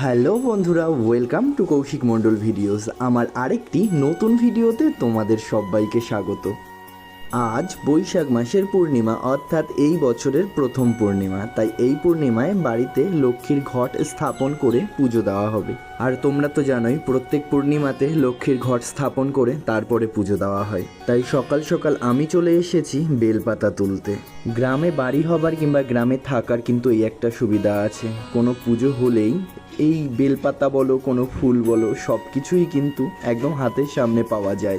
Hello বন্ধুরা welcome to Kaushik Mondal videos. আমার আরেকটি নতুন ভিডিওতে তোমাদের সবাইকে স্বাগত। আজ বৈশাখ মাসের পূর্ণিমা, অর্থাৎ এই বছরের প্রথম পূর্ণিমা। তাই এই পূর্ণিমায় বাড়িতে লক্ষ্মীর ঘট স্থাপন করে পুজো দেওয়া হবে। আর তোমরা তো জানোই, প্রত্যেক পূর্ণিমাতে লক্ষ্মীর ঘট স্থাপন করে তারপরে পুজো দেওয়া হয়। তাই সকাল সকাল আমি চলে এসেছি বেলপাতা তুলতে। গ্রামে বাড়ি হবার কিংবা গ্রামে থাকার কিন্তু এই একটা সুবিধা আছে। কোনো পুজো হলেই এই বেলপাতা বলো, কোনো ফুল বলো সব কিছুই কিন্তু একদম হাতের সামনে পাওয়া যায়।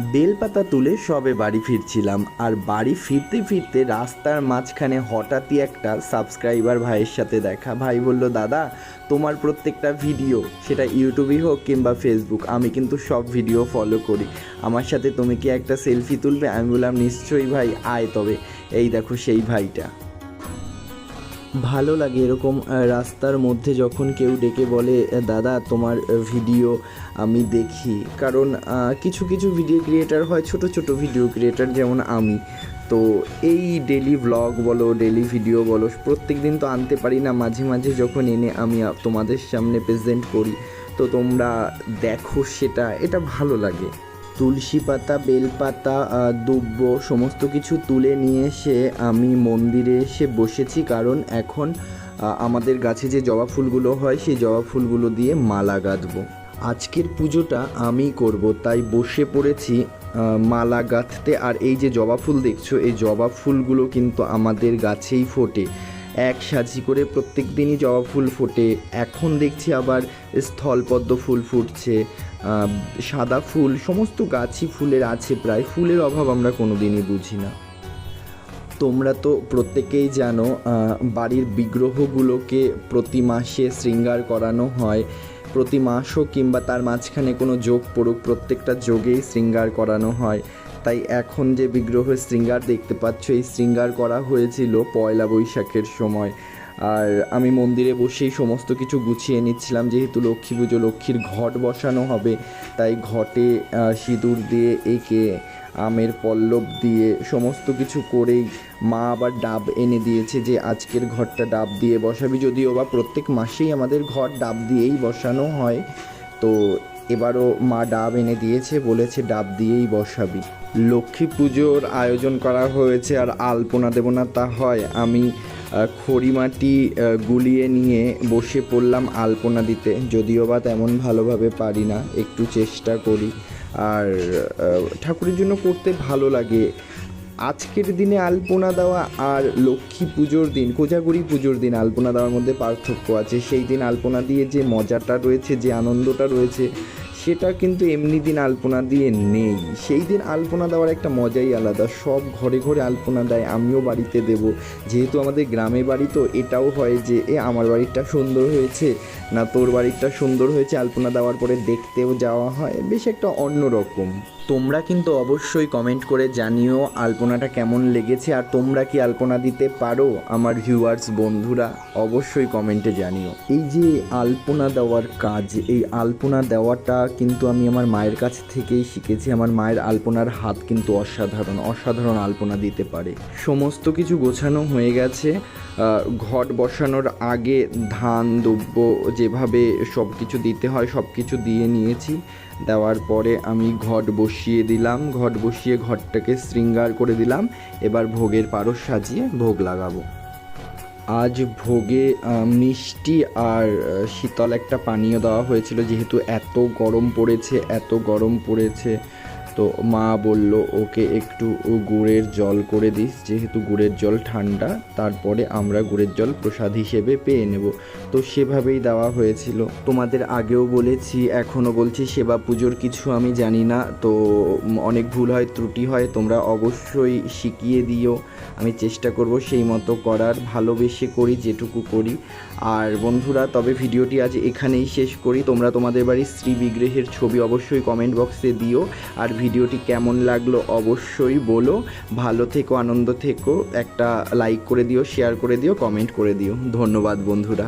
বেলপাতা তুলে সবে বাড়ি ফিরছিলাম, আর বাড়ি ফিরতে ফিরতে রাস্তার মাঝখানে হঠাৎই একটা সাবস্ক্রাইবার ভাইয়ের সাথে দেখা। ভাই বলল, দাদা, তোমার প্রত্যেকটা ভিডিও, সেটা ইউটিউবেই হোক কিংবা ফেসবুক, আমি কিন্তু সব ভিডিও ফলো করি। আমার সাথে তুমি কি একটা সেলফি তুলবে? আমি বললাম, নিশ্চয়ই ভাই, আয় তবে। এই দেখো সেই ভাইটা। ভালো লাগে এরকম রাস্তার মধ্যে যখন কেউ ডেকে বলে দাদা, তোমার ভিডিও আমি দেখি। কারণ কিছু কিছু ভিডিও ক্রিয়েটার হয়, ছোট ছোট ভিডিও ক্রিয়েটার যেমন আমি। তো এই ডেলি ব্লগ বলো ডেলি ভিডিও বলো প্রত্যেক দিন তো আনতে পারি না। মাঝে মাঝে যখন এনে আমি তোমাদের সামনে প্রেজেন্ট করি, তো তোমরা দেখো সেটা, এটা ভালো লাগে। তুলসী পাতা বেলপাতা দুব্ব, সমস্ত কিছু তুলে নিয়ে এসে আমি মন্দিরে এসে বসেছি। কারণ এখন আমাদের গাছে যে জবা ফুলগুলো হয়, সেই জবা ফুলগুলো দিয়ে মালা গাঁথবো। আজকের পুজোটা আমি করব, তাই বসে পড়েছি মালা গাঁথতে। আর এই যে জবা ফুল দেখছ, এই জবা ফুলগুলো কিন্তু আমাদের গাছেই ফোটে। এক সাজি করে প্রত্যেক দিনই জবা ফুল ফোটে। এখন দেখছি আবার স্থলপদ্ম ফুল ফুটছে। সাদা ফুল, সমস্ত গাছই ফুলের আছে প্রায়। ফুলের অভাব আমরা কোনো দিনই বুঝি না। তোমরা তো প্রত্যেকেই জানো বাড়ির বিগ্রহগুলোকে প্রতি মাসে শৃঙ্গার করানো হয়। প্রতি মাসও কিংবা তার মাঝখানে কোনো যোগ পড়ুক, প্রত্যেকটা যোগেই শৃঙ্গার করানো হয়। তাই এখন যে বিগ্রহের শৃঙ্গার দেখতে পাচ্ছ, এই শৃঙ্গার করা হয়েছিল পয়লা বৈশাখের সময়। আর আমি মন্দিরে বসেই সমস্ত কিছু গুছিয়ে নিচ্ছিলাম, যেহেতু লক্ষ্মী পুজো, লক্ষ্মীর ঘট বসানো হবে, তাই ঘটে সিঁদুর দিয়ে এঁকে, আমের পল্লব দিয়ে সমস্ত কিছু করেই মা আবার ডাব এনে দিয়েছে যে, আজকের ঘরটা ডাব দিয়ে বসাবি। যদিও বা প্রত্যেক মাসেই আমাদের ঘর ডাব দিয়েই বসানো হয়, তো এবারও মা ডাব এনে দিয়েছে, বলেছে ডাব দিয়েই বসাবি। লক্ষ্মী পুজোর আয়োজন করা হয়েছে আর আলপনা দেব না তা হয়। আমি খড়িমাটি গুলিয়ে নিয়ে বসে পড়লাম আলপনা দিতে। যদিও বা তেমন ভালোভাবে পারি না, একটু চেষ্টা করি। আর ঠাকুরের জন্য করতে ভালো লাগে। আজকের দিনে আলপনা দেওয়া আর লক্ষ্মী পুজোর দিন, কোজাগরি পুজোর দিন আলপনা দেওয়ার মধ্যে পার্থক্য আছে। সেই দিন আলপনা দিয়ে যে মজাটা রয়েছে, যে আনন্দটা রয়েছে সেটা কিন্তু এমনি দিন আলপনা দিয়ে নেই। সেই দিন আলপনা দেওয়ার একটা মজাই আলাদা। সব ঘরে ঘরে আলপনা দেয়, আমিও বাড়িতে দেব। যেহেতু আমাদের গ্রামে বাড়ি, তো এটাও হয় যে, এ, আমার বাড়িটা সুন্দর হয়েছে। না, তোর বাড়িটা সুন্দর হয়েছে? আলপনা দেওয়ার পরে দেখতেও যাওয়া হয়। বেশ একটা অন্যরকম। তোমরা কিন্তু অবশ্যই কমেন্ট করে জানিও আলপনাটা কেমন লেগেছে আর তোমরা কি আলপনা দিতে পারো আমার ভিউয়ার্স বন্ধুরা অবশ্যই কমেন্টে জানিও। এই যে আলপনা দেওয়ার কাজ, এই আলপনা দেওয়াটা কিন্তু আমি আমার মায়ের কাছ থেকেই শিখেছি। আমার মায়ের আলপনার হাত কিন্তু অসাধারণ অসাধারণ আলপনা দিতে পারে। সমস্ত কিছু গোছানো হয়ে গেছে। ঘট বসানোর আগে ধান, দ্রব্য যেভাবে সব কিছু দিতে হয় সব কিছু দিয়ে নিয়েছি। দেওয়ার পরে আমি ঘট বসিয়ে দিলাম। ঘট বসিয়ে ঘরটাকে শৃঙ্গার করে দিলাম। এবার ভোগের পারস সাজিয়ে ভোগ লাগাবো। আজ ভোগে মিষ্টি আর শীতল একটা পানীয় দেওয়া হয়েছিল। যেহেতু এত গরম পড়েছে, এত গরম পড়েছে তো মা বলল, ওকে একটু গুড়ের জল করে দিস, যেহেতু গুড়ের জল ঠান্ডা, তারপরে আমরা গুড়ের জল প্রসাদ হিসেবে পেয়ে নেব। তো সেভাবেই দেওয়া হয়েছিল। তোমাদের আগেও বলেছি, এখনও বলছি, সেবা পুজোর কিছু আমি জানি না, তো অনেক ভুল হয়, ত্রুটি হয়, তোমরা অবশ্যই শিখিয়ে দিও। আমি চেষ্টা করব সেই মতো করার, ভালোবেসে করি, যেটুকু করি। আর বন্ধুরা, তবে ভিডিওটি আজ এখানেই শেষ করি। তোমরা তোমাদের বাড়ির স্ত্রী বিগ্রহের ছবি অবশ্যই কমেন্ট বক্সে দিও। আর ভিডিওটি কেমন লাগল অবশ্যই বলো। ভালো থেকো, আনন্দ থেকো। একটা লাইক করে দিও শেয়ার করে দিও কমেন্ট করে দিও। ধন্যবাদ বন্ধুরা।